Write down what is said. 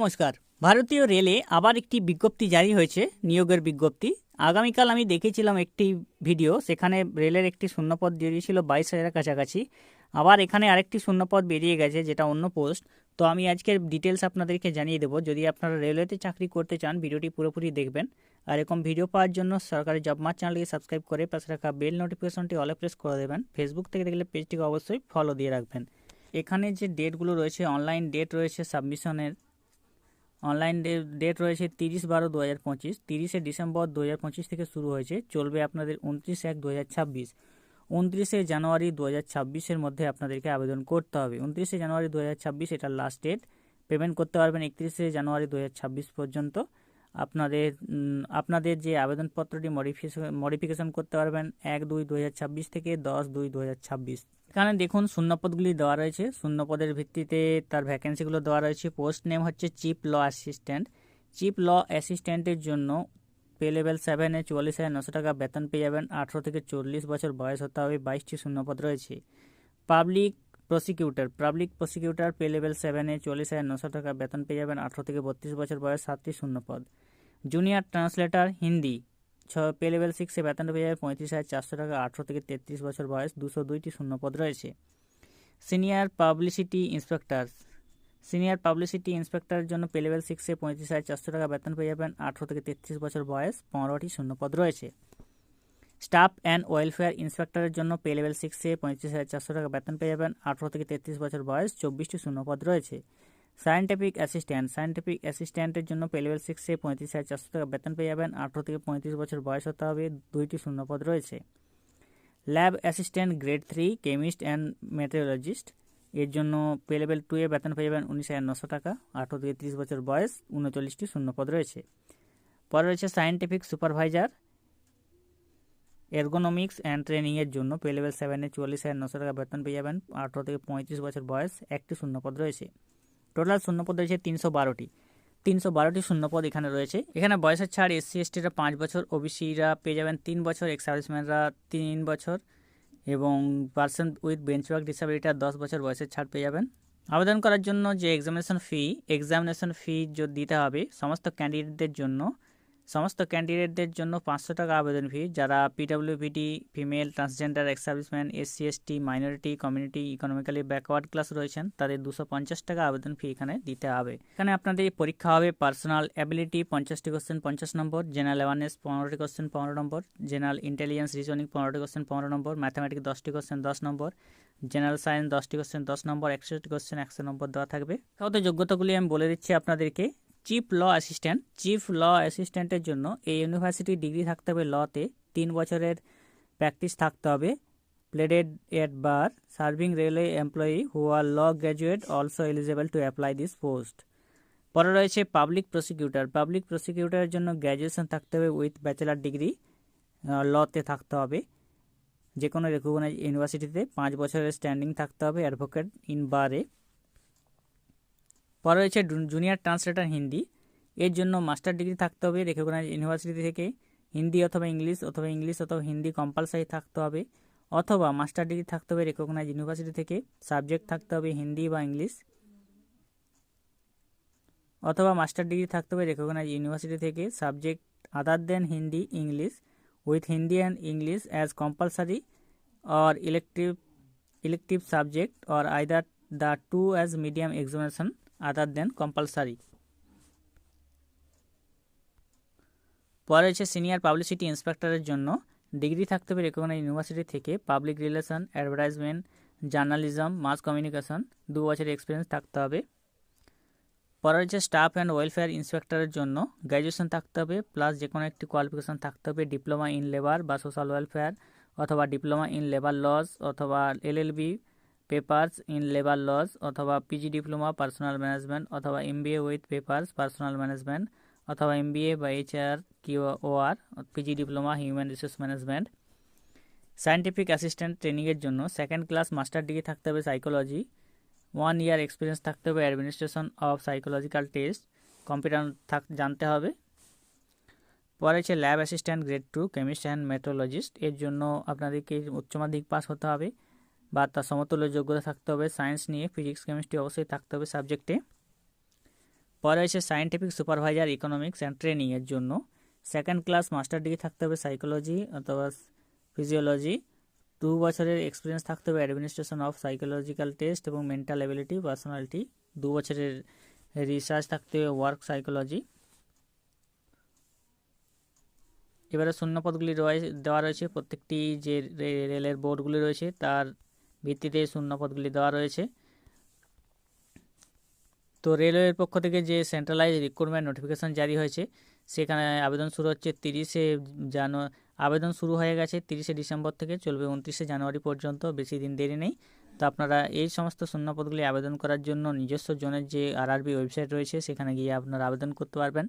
নমস্কার। ভারতীয় রেলে আবার একটি বিজ্ঞপ্তি জারি হয়েছে, নিয়োগের বিজ্ঞপ্তি। আগামীকাল আমি দেখেছিলাম একটি ভিডিও, সেখানে রেলের একটি শূন্যপদ বেরিয়েছিল বাইশ হাজারের কাছাকাছি। আবার এখানে আরেকটি শূন্যপদ বেরিয়ে গেছে, যেটা অন্য পোস্ট। তো আমি আজকের ডিটেলস আপনাদেরকে জানিয়ে দেবো। যদি আপনারা রেলওয়েতে চাকরি করতে চান, ভিডিওটি পুরোপুরি দেখবেন। আর এরকম ভিডিও পাওয়ার জন্য সরকারি জব মার্চ চ্যানেলকে সাবস্ক্রাইব করে পাশে রাখা বেল নোটিফিকেশনটি অলে প্রেস করে দেবেন। ফেসবুক থেকে দেখলে পেজটিকে অবশ্যই ফলো দিয়ে রাখবেন। এখানে যে ডেটগুলো রয়েছে, অনলাইন ডেট রয়েছে, সাবমিশনের অনলাইন ডেট রয়েছে তিরিশ বারো দু হাজার পঁচিশ, তিরিশে ডিসেম্বর দু হাজার পঁচিশ থেকে শুরু হয়েছে, চলবে আপনাদের উনত্রিশ এক দু হাজার ছাব্বিশ। উনত্রিশে জানুয়ারি দু হাজার ছাব্বিশের মধ্যে আপনাদেরকে আবেদন করতে হবে। উনত্রিশে জানুয়ারি দু হাজার ছাব্বিশ, এটা লাস্ট ডেট পেমেন্ট করতে পারবেন একত্রিশে জানুয়ারি দু হাজার ছাব্বিশ পর্যন্ত। আপনাদের আপনাদের যে আবেদনপত্রটি মডিফিকেশন মডিফিকেশন করতে পারবেন এক দুই দু থেকে দশ দুই দু এখানে দেখুন শূন্যপদগুলি দেওয়া রয়েছে। শূন্যপদের ভিত্তিতে তার ভ্যাকেন্সিগুলো দেওয়া রয়েছে। পোস্ট নেম হচ্ছে chief law assistant chief law অ্যাসিস্ট্যান্টের জন্য পে লেভেল সেভেনে চুয়াল্লিশ হাজার নশো টাকা বেতন পেয়ে যাবেন। আঠেরো থেকে চল্লিশ বছর বয়স হতে হবে। বাইশটি শূন্যপদ রয়েছে। Public prosecutor public prosecutor pay level সেভেনে চল্লিশ হাজার নশো টাকা বেতন পেয়ে যাবেন আঠেরো থেকে বত্রিশ বছর বয়স সাতটি শূন্য পদ। জুনিয়র ট্রান্সলেটর হিন্দি, ছ পে লেভেল সিক্সে বেতন পেয়ে যাবে পঁয়ত্রিশ হাজার চারশো টাকা আঠারো থেকে তেত্রিশ বছর বয়স দুশো দুইটি শূন্য পদ রয়েছে। Senior publicity inspector senior publicity ইন্সপেক্টরের জন্য পে লেভেল সিক্সে পঁয়ত্রিশ হাজার চারশো টাকা বেতন পেয়ে যাবেন আঠেরো থেকে তেত্রিশ বছর বয়স পনেরোটি শূন্যপদ রয়েছে। স্টাফ অ্যান্ড ওয়েলফেয়ার ইন্সপেক্টরের জন্য পে লেভেল সিক্সে পঁয়ত্রিশ হাজার চারশো টাকা বেতন পেয়ে যাবেন। আঠেরো থেকে তেত্রিশ বছর বয়স চব্বিশটি শূন্যপদ রয়েছে। সায়েন্টিফিক অ্যাসিস্ট্যান্ট, সায়েন্টিফিক অ্যাসিস্ট্যান্টের জন্য পে লেভেল সিক্সে পঁয়ত্রিশ হাজার চারশো টাকা বেতন পেয়ে যাবেন। আঠেরো থেকে পঁয়ত্রিশ বছর বয়স হতে হবে, দুইটি শূন্যপদ রয়েছে। Lab assistant grade three, chemist and metallurgist এর জন্য পে লেভেল টু এ বেতন পেয়ে যাবেন উনিশ হাজার নশো টাকা। আঠেরো থেকে তিরিশ বছর বয়স উনচল্লিশটি শূন্যপদ রয়েছে। পরে রয়েছে সায়েন্টিফিক সুপারভাইজার এরগোনমিক্স অ্যান্ড ট্রেনিংয়ের জন্য পে লেভেল সেভেনে চুয়াল্লিশ হাজার নশো টাকা বেতন পেয়ে যাবেন। আঠেরো থেকে পঁয়ত্রিশ বছর বয়স একটি শূন্যপদ রয়েছে। টোটাল শূন্যপদ রয়েছে তিনশো বারোটি। তিনশো বারোটি শূন্যপদ এখানে রয়েছে। এখানে বয়সের ছাড় এসসি এসটিরা পাঁচ বছর ওবিসিরা পেয়ে যাবেন তিন বছর এক্স সার্ভিসম্যানরা তিন বছর এবং পার্সন উইথ বেঞ্চওয়ার্ক ডিসাবিলিটির দশ বছর বয়সের ছাড় পেয়ে যাবেন। আবেদন করার জন্য যে এক্সামিনেশন ফি এক্সামিনেশন ফি যদি দিতে হবে, সমস্ত ক্যান্ডিডেটদের জন্য সমস্ত ক্যান্ডিডেটদের জন্য পাঁচশো টাকা আবেদন ফি যারা PWPD female transgender ex serviceman SC ST minority community economically backward class রয়েছেন, তাদের দুশো পঞ্চাশ টাকা আবেদন ফি এখানে দিতে হবে। এখানে আপনাদের পরীক্ষা হবে পার্সোনাল অ্যাবিলিটি পঞ্চাশটি কোশ্চেন পঞ্চাশ নম্বর জেনারেল অ্যাওয়ারনেস পনেরোটি কোশ্চেন পনেরো নম্বর জেনারেল ইন্টেলিজেন্স রিজনিং পনেরোটি কোশ্চেন পনেরো নম্বর ম্যাথামেটিক্স দশটি কোশ্চেন দশ নম্বর জেনারেল সায়েন্স দশটি কোশ্চেন দশ নম্বর একষট্টি কোশ্চেন একশো নম্বর দেওয়া থাকবে। তাহলে যোগ্যতাগুলি আমি বলে দিচ্ছি আপনাদেরকে। Chief law assistant, chief law অ্যাসিস্ট্যান্টের জন্য এই ইউনিভার্সিটি ডিগ্রি থাকতে হবে লতে। তিন বছরের প্র্যাকটিস থাকতে হবে। Pleaded at bar, serving railway employee who are law graduate, also eligible to apply this post. পরে রয়েছে পাবলিক প্রসিকিউটর। পাবলিক প্রসিকিউটরের জন্য গ্র্যাজুয়েশন থাকতে হবে উইথ ব্যাচেলার ডিগ্রি। লতে থাকতে হবে। যে কোনো রেকগনাইজ ইউনিভার্সিটিতে পাঁচ বছরের স্ট্যান্ডিং থাকতে হবে অ্যাডভোকেট ইন বারে। পরে রয়েছে জুনিয়র ট্রান্সলেটার হিন্দি। এর জন্য মাস্টার ডিগ্রি থাকতে হবে রেকগনাইজ ইউনিভার্সিটি থেকে। হিন্দি অথবা ইংলিশ অথবা ইংলিশ অথবা হিন্দি কম্পালসারি থাকতে হবে। অথবা মাস্টার ডিগ্রি থাকতে হবে রেকগনাইজ ইউনিভার্সিটি থেকে। সাবজেক্ট থাকতে হবে হিন্দি বা ইংলিশ। অথবা মাস্টার ডিগ্রি থাকতে হবে রেকগনাইজ ইউনিভার্সিটি থেকে। Subject other than Hindi, English. With Hindi and English as compulsory or elective elective subject or either the two as medium examination other than compulsory পরে রয়েছে senior publicity ইন্সপেক্টরের জন্য degree থাকতে হবে recognise university থেকে public relation advertisement journalism mass communication দু বছরের experience থাকতে হবে। পরে রয়েছে স্টাফ অ্যান্ড ওয়েলফেয়ার ইন্সপেক্টরের জন্য গ্র্যাজুয়েশন থাকতে হবে প্লাস যে কোনো একটি কোয়ালিফিকেশন থাকতে হবে ডিপ্লোমা ইন লেবার বা সোশ্যাল ওয়েলফেয়ার অথবা ডিপ্লোমা ইন লেবার লস অথবা LLB papers in labour laws অথবা পিজি ডিপ্লোমা পার্সোনাল ম্যানেজমেন্ট অথবা MBA with papers personnel management অথবা এমবিএ বা HR Q or PG diploma human resource management scientific assistant ট্রেনিংয়ের জন্য second class master degree থাকতে হবে psychology one year experience থাকতে হবে administration of psychological test computer থাক, জানতে হবে। পরে হচ্ছে lab assistant grade two chemist and metallurgist এর জন্য আপনাদেরকে উচ্চ মাধ্যমিক পাস হতে হবে। বা তার সমতুল্য যোগ্যতা থাকতে হবে। সায়েন্স নিয়ে ফিজিক্স কেমিস্ট্রি অবশ্যই থাকতে হবে সাবজেক্টে পরে রয়েছে সায়েন্টিফিক সুপারভাইজার ইকোনমিক্স অ্যান্ড ট্রেনিংয়ের জন্য। সেকেন্ড ক্লাস মাস্টার ডিগ্রি থাকতে হবে সাইকোলজি অথবা ফিজিওলজি দু বছরের এক্সপিরিয়েন্স থাকতে হবে অ্যাডমিনিস্ট্রেশন অফ সাইকোলজিক্যাল টেস্ট এবং মেন্টাল অ্যাবিলিটি পার্সোনালিটি দু বছরের রিসার্চ থাকতে হবে ওয়ার্ক সাইকোলজি এবারে শূন্যপদগুলি রয়েছে দেওয়া রয়েছে। প্রত্যেকটি যে রেলের বোর্ডগুলি রয়েছে, তার ভিত্তিতে শূন্যপদগুলি দেওয়া রয়েছে। তো রেলওয়ের পক্ষ থেকে যে সেন্ট্রালাইজ রিক্রুটমেন্ট নোটিফিকেশন জারি হয়েছে, সেখানে আবেদন শুরু হচ্ছে তিরিশে জানুয়ারি আবেদন শুরু হয়ে গেছে তিরিশে ডিসেম্বর থেকে, চলবে উনত্রিশে জানুয়ারি পর্যন্ত, বেশি দিন দেরি নেই। তো আপনারা এই সমস্ত শূন্যপদগুলি আবেদন করার জন্য নিজস্ব জনের যে আরআরবি ওয়েবসাইট রয়েছে, সেখানে গিয়ে আপনারা আবেদন করতে পারবেন।